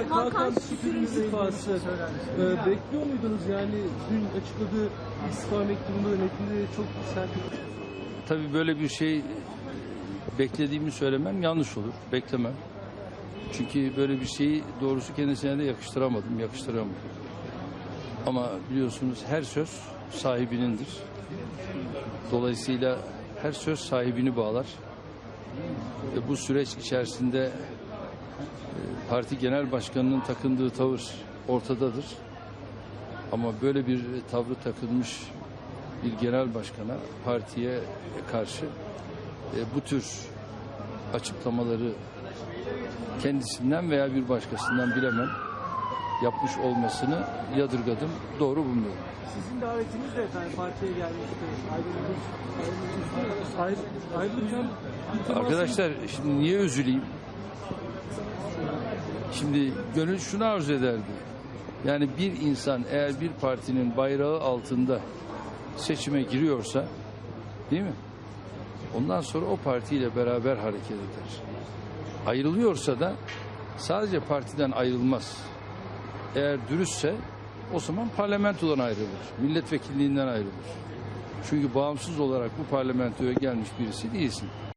olarak Hakan Hakan Şükür'ün istifası e, bekliyor muydunuz? Yani dün açıkladığı istifa mektubunda da metninde çok sert Tabii böyle bir şey beklediğimi söylemem yanlış olur. Beklemem. Çünkü böyle bir şeyi doğrusu kendisine de yakıştıramadım, yakıştıramadım. Ama biliyorsunuz her söz sahibinindir. Dolayısıyla her söz sahibini bağlar. Ve bu süreç içerisinde parti genel başkanının takındığı tavır ortadadır. Ama böyle bir tavrı takılmış bir genel başkana, partiye karşı e, bu tür açıklamaları kendisinden veya bir başkasından bilemem yapmış olmasını yadırgadım. Doğru bulmuyorum. Sizin davetiniz de efendim partiye gelmişti. Ayrılmış. Ayrı, ayrılırken bir temasınız- Arkadaşlar şimdi niye üzüleyim? Şimdi gönül şunu arzu ederdi. Yani bir insan eğer bir partinin bayrağı altında seçime giriyorsa değil mi? Ondan sonra o partiyle beraber hareket eder. Ayrılıyorsa da sadece partiden ayrılmaz. Eğer dürüstse o zaman parlamentodan ayrılır. Milletvekilliğinden ayrılır. Çünkü bağımsız olarak bu parlamentoya gelmiş birisi değilsin.